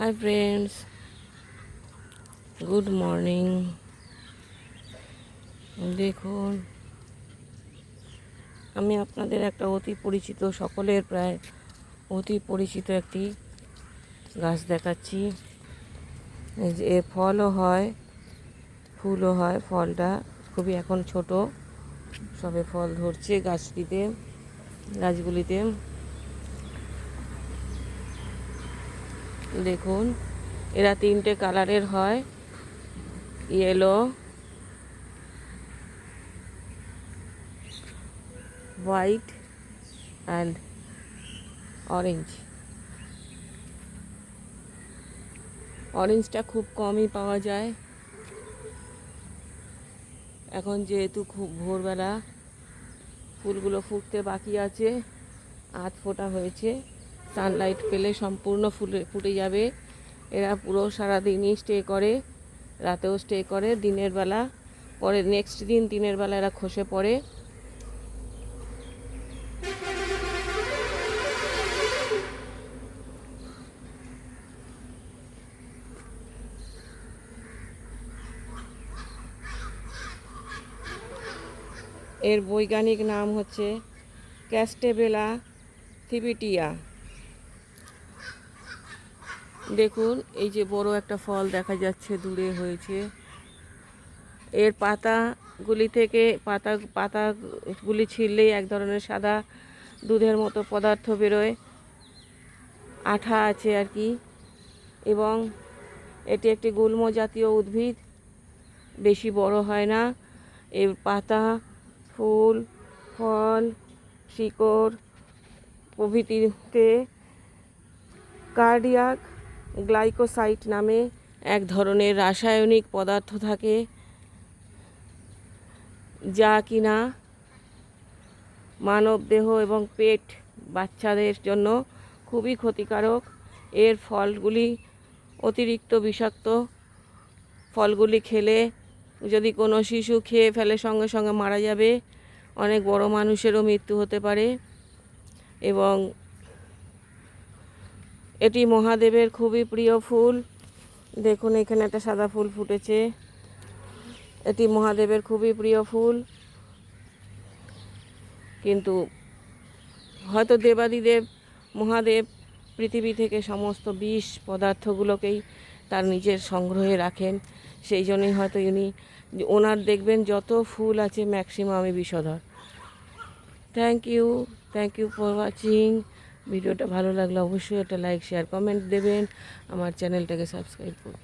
Hi friends good morning দেখুন, আমি আপনাদের একটা অতি পরিচিত, সকলের প্রায় অতি পরিচিত একটি গাছ দেখাচ্ছি। এর ফলও হয়, ফুলও হয়, ফলটা খুবই এখন ছোট। সবে ফল ধরছে গাছটিতে, গাছগুলিতে। দেখুন, এরা তিনটে কালারের হয় ইয়েলো হোয়াইট অ্যান্ড অরেঞ্জ অরেঞ্জটা খুব কমই পাওয়া যায়। এখন যেহেতু খুব ভোরবেলা, ফুলগুলো ফুটতে বাকি আছে, আধ ফোটা হয়েছে। সানলাইট পেলে সম্পূর্ণ ফুলে, ফুটে যাবে। এরা পুরো সারাদিনই স্টে করে, রাতেও স্টে করে, দিনের বেলা। পরে নেক্সট দিন দিনের বেলা এরা খসে পড়ে। এর বৈজ্ঞানিক নাম হচ্ছে ক্যাস্টেবেলা থিবিটিয়া। দেখুন, এই যে বড় একটা ফল দেখা যাচ্ছে, দূরে হয়েছে। এর পাতাগুলি থেকে পাতা, পাতাগুলি ছিঁড়লেই এক ধরনের সাদা দুধের মতো পদার্থ বেরোয়। আঠা আছে আর কি। এবং এটি একটি গুল্ম জাতীয় উদ্ভিদ, বেশি বড় হয় না। এর পাতা, ফুল, ফল, শিকড় প্রভৃতিতে কার্ডিয়াক গ্লাইকোসাইট নামে এক ধরনের রাসায়নিক পদার্থ থাকে, যা কিনা মানব দেহ এবং পেট বাচ্চাদের জন্য খুবই ক্ষতিকারক। এর ফলগুলি অতিরিক্ত বিষাক্ত ফলগুলি খেলে যদি কোনো শিশু খেয়ে ফেলে সঙ্গে সঙ্গে মারা যাবে, অনেক বড় মানুষেরও মৃত্যু হতে পারে এবং এটি মহাদেবের খুবই প্রিয় ফুল। দেখুন, এখানে একটা সাদা ফুল ফুটেছে। এটি মহাদেবের খুবই প্রিয় ফুল। কিন্তু হয়তো দেবাদিদেব, মহাদেব পৃথিবী থেকে সমস্ত বিষ পদার্থগুলোকেই তার নিজের সংগ্রহে রাখেন। সেই জন্যই হয়তো উনি ওনার দেখবেন যত ফুল আছে ম্যাক্সিমামই বিষধর। Thank you thank you for watching ভিডিওটা ভালো লাগলে অবশ্যই একটা লাইক শেয়ার কমেন্ট দেবেন। আমার চ্যানেলটাকে সাবস্ক্রাইব করবেন